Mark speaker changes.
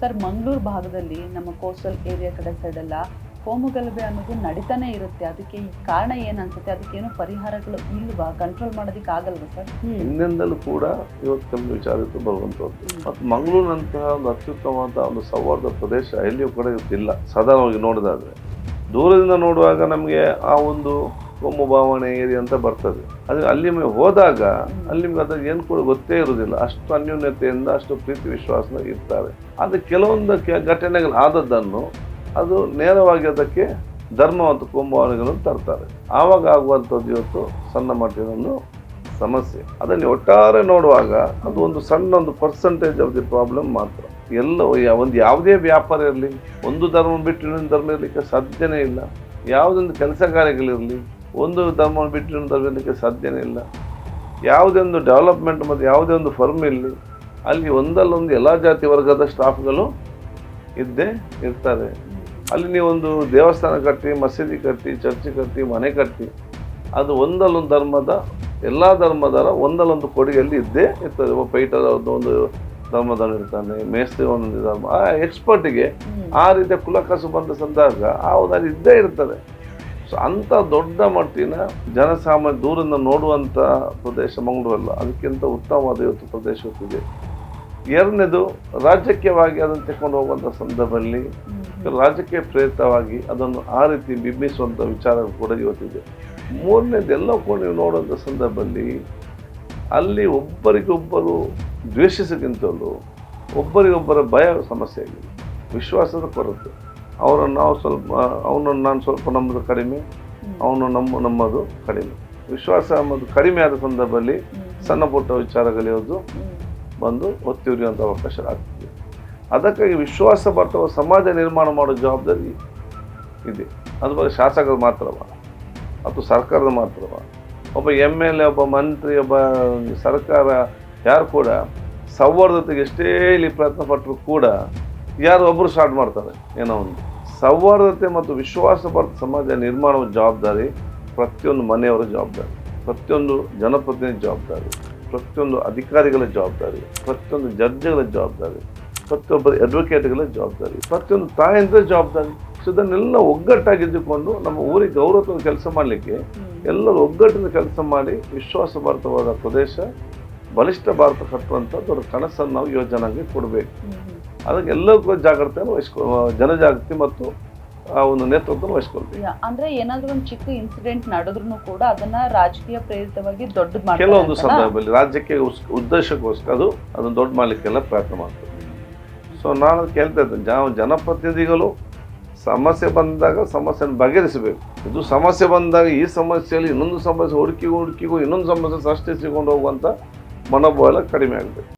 Speaker 1: Sir Mangaluru ಭಾಗದಲ್ಲಿ ನಮ್ಮ coastal area ಕಡೆ ಸೈಡೆಲ್ಲ ಎಲ್ಲ ಕೋಮುಗಲಭೆ ಅನ್ನೋದು ನಡೀತಾನೆ ಇರುತ್ತೆ. ಅದಕ್ಕೆ ಈ ಕಾರಣ ಏನ್ ಅನ್ಸುತ್ತೆ? ಅದಕ್ಕೇನು ಪರಿಹಾರಗಳು ಇಲ್ವಾ? ಕಂಟ್ರೋಲ್ ಮಾಡೋದಕ್ಕೆ ಆಗಲ್ವಾ ಸರ್?
Speaker 2: ಹಿಂದಿನಿಂದಲೂ ಕೂಡ ಇವತ್ತು ನಮ್ಮ ವಿಚಾರಕ್ಕೆ ಬರುವಂಥದ್ದು ಮತ್ತು ಮಂಗಳೂರಿನಂತಹ ಒಂದು ಅತ್ಯುತ್ತಮವಾದ ಒಂದು ಸೌಹಾರ್ದ ಪ್ರದೇಶ ಎಲ್ಲಿಯೂ ಕೂಡ ಇವತ್ತಿಲ್ಲ. ಸಾಧಾರಣವಾಗಿ ನೋಡಿದಾದ್ರೆ. ದೂರದಿಂದ ನೋಡುವಾಗ ನಮಗೆ ಆ ಒಂದು ಕೋಮು ಭಾವನೆ ಏರಿ ಅಂತ ಬರ್ತದೆ. ಅದು ಅಲ್ಲಿ ಹೋದಾಗ, ಅಲ್ಲಿ ನಿಮ್ಗೆ ಅದ್ರ ಏನು ಕೂಡ ಗೊತ್ತೇ ಇರುವುದಿಲ್ಲ ಅಷ್ಟು ಅನ್ಯೂನ್ಯತೆಯಿಂದ, ಅಷ್ಟು ಪ್ರೀತಿ ವಿಶ್ವಾಸ ಇರ್ತಾರೆ. ಅದು ಕೆಲವೊಂದು ಘಟನೆಗಳು ಆದದ್ದನ್ನು ಅದು ನೇರವಾಗಿ ಅದಕ್ಕೆ ಧರ್ಮ ಮತ್ತು ಕೋಮುಭಾವನೆಗಳನ್ನು ತರ್ತಾರೆ. ಆವಾಗ ಆಗುವಂಥದ್ದು ಇವತ್ತು ಸಣ್ಣ ಮಟ್ಟಿನ ಒಂದು ಸಮಸ್ಯೆ. ಅದನ್ನು ಒಟ್ಟಾರೆ ನೋಡುವಾಗ ಅದು ಒಂದು ಸಣ್ಣ ಒಂದು ಪರ್ಸೆಂಟೇಜ್ ಆಫ್ ದಿ ಪ್ರಾಬ್ಲಮ್ ಮಾತ್ರ. ಎಲ್ಲ ಒಂದು ಯಾವುದೇ ವ್ಯಾಪಾರ ಇರಲಿ, ಒಂದು ಧರ್ಮ ಬಿಟ್ಟು ಇನ್ನೊಂದು ಧರ್ಮ ಇರಲಿಕ್ಕೆ ಸಾಧ್ಯನೇ ಇಲ್ಲ. ಯಾವುದೊಂದು ಕೆಲಸ ಕಾರ್ಯಗಳಿರಲಿ ಒಂದು ಧರ್ಮ ಬಿಟ್ಟು ಇನ್ನೊಂದು ಧರ್ಮ ಸಾಧ್ಯನೇ ಇಲ್ಲ. ಯಾವುದೇ ಒಂದು ಡೆವಲಪ್ಮೆಂಟ್ ಮತ್ತು ಯಾವುದೇ ಒಂದು ಫರ್ಮ್ ಇಲ್ಲಿ. ಅಲ್ಲಿ ಒಂದಲ್ಲೊಂದು ಎಲ್ಲ ಜಾತಿ ವರ್ಗದ ಸ್ಟಾಫ್ಗಳು ಇದ್ದೇ ಇರ್ತಾರೆ. ಅಲ್ಲಿ ನೀವೊಂದು ದೇವಸ್ಥಾನ ಕಟ್ಟಿ ಮಸೀದಿ ಕಟ್ಟಿ ಚರ್ಚ್ ಕಟ್ಟಿ ಮನೆ ಕಟ್ಟಿ ಅದು ಒಂದಲ್ಲೊಂದು ಧರ್ಮದ ಎಲ್ಲ ಧರ್ಮದರ ಒಂದಲ್ಲೊಂದು ಕೊಡುಗೆಯಲ್ಲಿ ಇದ್ದೇ ಇರ್ತದೆ. ಒಬ್ಬ ಪೈಟರ್ ಒಂದು ಧರ್ಮದವನು ಇರ್ತಾನೆ ಮೇಸ್ತ್ರಿ ಒಂದೊಂದು ಧರ್ಮ. ಆ ಎಕ್ಸ್ಪರ್ಟಿಗೆ ಆ ರೀತಿಯ ಕುಲಕಸು ಬಂದ ಸಂದರ್ಭ ಆ ಒಂದು ಅಲ್ಲಿ ಇದ್ದೇ ಇರ್ತದೆ. ಸೊ ಅಂಥ ದೊಡ್ಡ ಮಟ್ಟಿನ ಜನಸಾಮಾನ್ಯ ದೂರದಿಂದ ನೋಡುವಂಥ ಪ್ರದೇಶ ಮಂಗಳೂರಲ್ಲ ಅದಕ್ಕಿಂತ ಉತ್ತಮವಾದ ಇವತ್ತು ಪ್ರದೇಶ ಇದೆ ಎರಡನೇದು ರಾಜಕೀಯವಾಗಿ ಅದನ್ನು ತಗೊಂಡು ಹೋಗುವಂಥ ಸಂದರ್ಭದಲ್ಲಿ ರಾಜಕೀಯ ಪ್ರೇರಿತವಾಗಿ ಅದನ್ನು ಆ ರೀತಿ ಬಿಂಬಿಸುವಂಥ ವಿಚಾರ ಕೂಡ ಇವತ್ತಿದೆ. ಮೂರನೇದು ಎಲ್ಲ ಕೂಡ ನೀವು ನೋಡುವಂಥ ಸಂದರ್ಭದಲ್ಲಿ ಅಲ್ಲಿ ಒಬ್ಬರಿಗೊಬ್ಬರು ದ್ವೇಷಿಸಕ್ಕಿಂತಲೂ ಒಬ್ಬರಿಗೊಬ್ಬರ ಭಯ ಸಮಸ್ಯೆ ಆಗಿದೆ. ವಿಶ್ವಾಸದ ಕೊರತೆ. ಅವರನ್ನು ನಾವು ಸ್ವಲ್ಪ ಅವನನ್ನು ನಾನು ಸ್ವಲ್ಪ ನಮ್ಮದು ಕಡಿಮೆ ಅವನು ನಮ್ಮ ನಮ್ಮದು ಕಡಿಮೆ. ವಿಶ್ವಾಸ ಅನ್ನೋದು ಕಡಿಮೆ ಆದ ಸಂದರ್ಭದಲ್ಲಿ ಸಣ್ಣ ಪುಟ್ಟ ವಿಚಾರಗಳಿರೋದು ಬಂದು ಒತ್ತಿ ಉರಿಯುವಂಥ ಅವಕಾಶ ಆಗ್ತದೆ. ಅದಕ್ಕಾಗಿ ವಿಶ್ವಾಸ ಬರ್ತವ ಸಮಾಜ ನಿರ್ಮಾಣ ಮಾಡೋ ಜವಾಬ್ದಾರಿ ಇದೆ. ಅದು ಬರೀ ಶಾಸಕರು ಮಾತ್ರವ ಅಥವಾ ಸರ್ಕಾರದ ಮಾತ್ರವ. ಒಬ್ಬ ಎಂ ಎಲ್ ಎ ಒಬ್ಬ ಮಂತ್ರಿ ಒಬ್ಬ ಸರ್ಕಾರ ಯಾರು ಕೂಡ ಸೌಹಾರ್ದತೆಗೆ ಎಷ್ಟೇ ಇಲ್ಲಿ ಪ್ರಯತ್ನ ಪಟ್ಟರು ಕೂಡ ಯಾರು ಒಬ್ಬರು ಸ್ಟಾರ್ಟ್ ಮಾಡ್ತಾರೆ. ಏನೋ ಒಂದು. ಸೌಹಾರ್ದತೆ ಮತ್ತು ವಿಶ್ವಾಸ ಭಾರತ ಸಮಾಜ ನಿರ್ಮಾಣದ ಜವಾಬ್ದಾರಿ. ಪ್ರತಿಯೊಂದು ಮನೆಯವರ ಜವಾಬ್ದಾರಿ. ಪ್ರತಿಯೊಂದು ಜನಪ್ರತಿನಿಧಿ ಜವಾಬ್ದಾರಿ. ಪ್ರತಿಯೊಂದು ಅಧಿಕಾರಿಗಳ ಜವಾಬ್ದಾರಿ. ಪ್ರತಿಯೊಂದು ಜಡ್ಜ್ಗಳ ಜವಾಬ್ದಾರಿ. ಪ್ರತಿಯೊಬ್ಬರ ಅಡ್ವೊಕೇಟ್ಗಳ ಜವಾಬ್ದಾರಿ. ಪ್ರತಿಯೊಂದು ತಾಯಂದ್ರ ಜವಾಬ್ದಾರಿ. ಸೊ ಇದನ್ನೆಲ್ಲ ಒಗ್ಗಟ್ಟಾಗಿದ್ದುಕೊಂಡು ನಮ್ಮ ಊರಿಗೆ ಗೌರವದ ಕೆಲಸ ಮಾಡಲಿಕ್ಕೆ ಎಲ್ಲರೂ ಒಗ್ಗಟ್ಟಿನ ಕೆಲಸ ಮಾಡಿ ವಿಶ್ವಾಸ ಭಾರತವಾದ ಪ್ರದೇಶ ಬಲಿಷ್ಠ ಭಾರತ ಕಟ್ಟುವಂಥದ್ದು ದೊಡ್ಡ ಕನಸನ್ನು ನಾವು ಯೋಜನೆಗೆ ಕೊಡಬೇಕು. ಅದಕ್ಕೆ ಎಲ್ಲರೂ ಕೂಡ ಜಾಗ್ರತೆಯನ್ನು ವಹಿಸ್ಕೊ ಜನಜಾಗೃತಿ ಮತ್ತು ಆ ಒಂದು ನೇತೃತ್ವ
Speaker 1: ವಹಿಸ್ಕೊಳ್ತೀವಿ. ಅಂದ್ರೆ ಏನಾದ್ರೂ ಒಂದು ಚಿಕ್ಕ ಇನ್ಸಿಡೆಂಟ್ ನಡೆದ್ರು ಕೂಡ ಅದನ್ನ ರಾಜಕೀಯ ಪ್ರೇರಿತವಾಗಿ ದೊಡ್ಡ
Speaker 2: ಕೆಲವೊಂದು ಸಂದರ್ಭದಲ್ಲಿ ರಾಜ್ಯಕ್ಕೆ ಉದ್ದೇಶಕ್ಕೋಸ್ಕರ ಅದು ಅದನ್ನು ದೊಡ್ಡ ಮಾಡಲಿಕ್ಕೆಲ್ಲ ಪ್ರಯತ್ನ ಮಾಡ್ತಾರೆ ಸೊ ನಾನು ಕೇಳ್ತಾ ಇದ್ದೇನೆ ಜನ ಜನಪ್ರತಿನಿಧಿಗಳು ಸಮಸ್ಯೆ ಬಂದಾಗ ಸಮಸ್ಯೆಯನ್ನು ಬಗೆಹರಿಸಬೇಕು. ಇದು ಸಮಸ್ಯೆ ಬಂದಾಗ ಈ ಸಮಸ್ಯೆಯಲ್ಲಿ ಇನ್ನೊಂದು ಸಮಸ್ಯೆ ಹುಡುಕಿಗೂ ಹುಡುಕಿಗೂ ಇನ್ನೊಂದು ಸಮಸ್ಯೆ ಸೃಷ್ಟಿಸಿಕೊಂಡು ಹೋಗುವಂಥ ಮನೋಭಾವ ಕಡಿಮೆ ಆಗಬೇಕು.